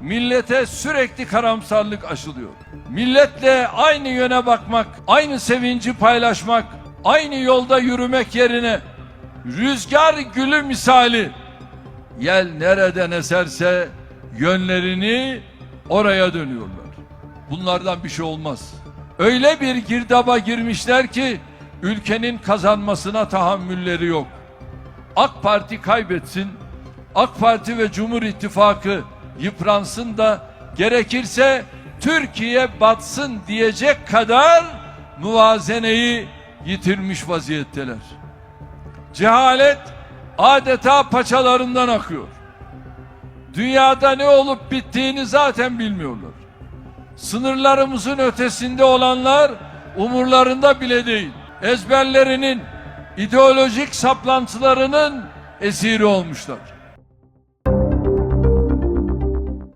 millete sürekli karamsarlık aşılıyor. Milletle aynı yöne bakmak, aynı sevinci paylaşmak, aynı yolda yürümek yerine rüzgar gülü misali yel nereden eserse yönlerini oraya dönüyorlar. Bunlardan bir şey olmaz. Öyle bir girdaba girmişler ki ülkenin kazanmasına tahammülleri yok. AK Parti kaybetsin, AK Parti ve Cumhur İttifakı yıpransın da gerekirse Türkiye batsın diyecek kadar muvazeneyi yitirmiş vaziyetteler. Cehalet adeta paçalarından akıyor. Dünyada ne olup bittiğini zaten bilmiyorlar. Sınırlarımızın ötesinde olanlar umurlarında bile değil. Ezberlerinin, ideolojik saplantılarının esiri olmuşlar.